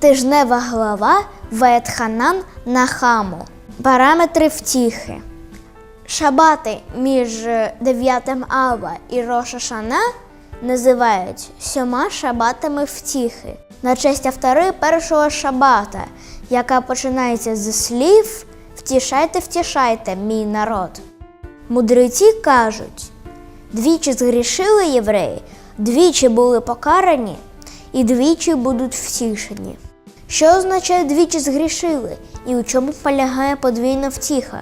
Тижнева глава Ветханан Нахаму. Параметри втіхи. Шабати між 9 Ава і Роша Шана називають сьома шабатами втіхи на честь автори першого шабата, яка починається зі слів Втішайте, втішайте, мій народ. Мудреці кажуть, двічі згрішили євреї, двічі були покарані і двічі будуть втішені. Що означає двічі згрішили і у чому полягає подвійна втіха?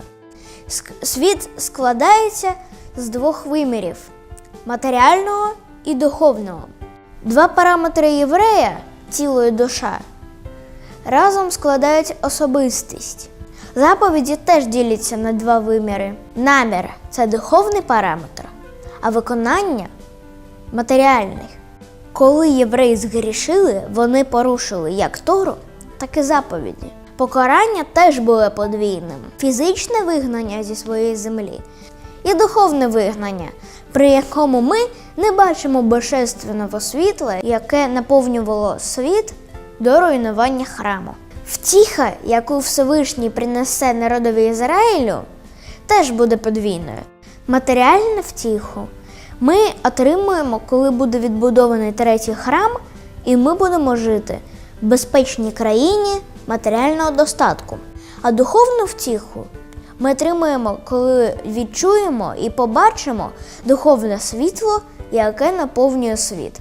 Світ складається з двох вимірів матеріального і духовного. Два параметри єврея тіло і душа разом складають особистість. Заповіді теж діляться на два виміри. Намір це духовний параметр, а виконання матеріальний. Коли євреї згрішили, вони порушили як Тору, так і заповіді. Покарання теж було подвійним: фізичне вигнання зі своєї землі і духовне вигнання, при якому ми не бачимо божественного світла, яке наповнювало світ до руйнування храму. Втіха, яку Всевишній принесе народові Ізраїлю, теж буде подвійною. Матеріальну втіху ми отримуємо, коли буде відбудований третій храм, і ми будемо жити в безпечній країні матеріального достатку. А духовну втіху ми отримуємо, коли відчуємо і побачимо духовне світло, яке наповнює світ.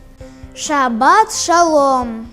Шабат шалом!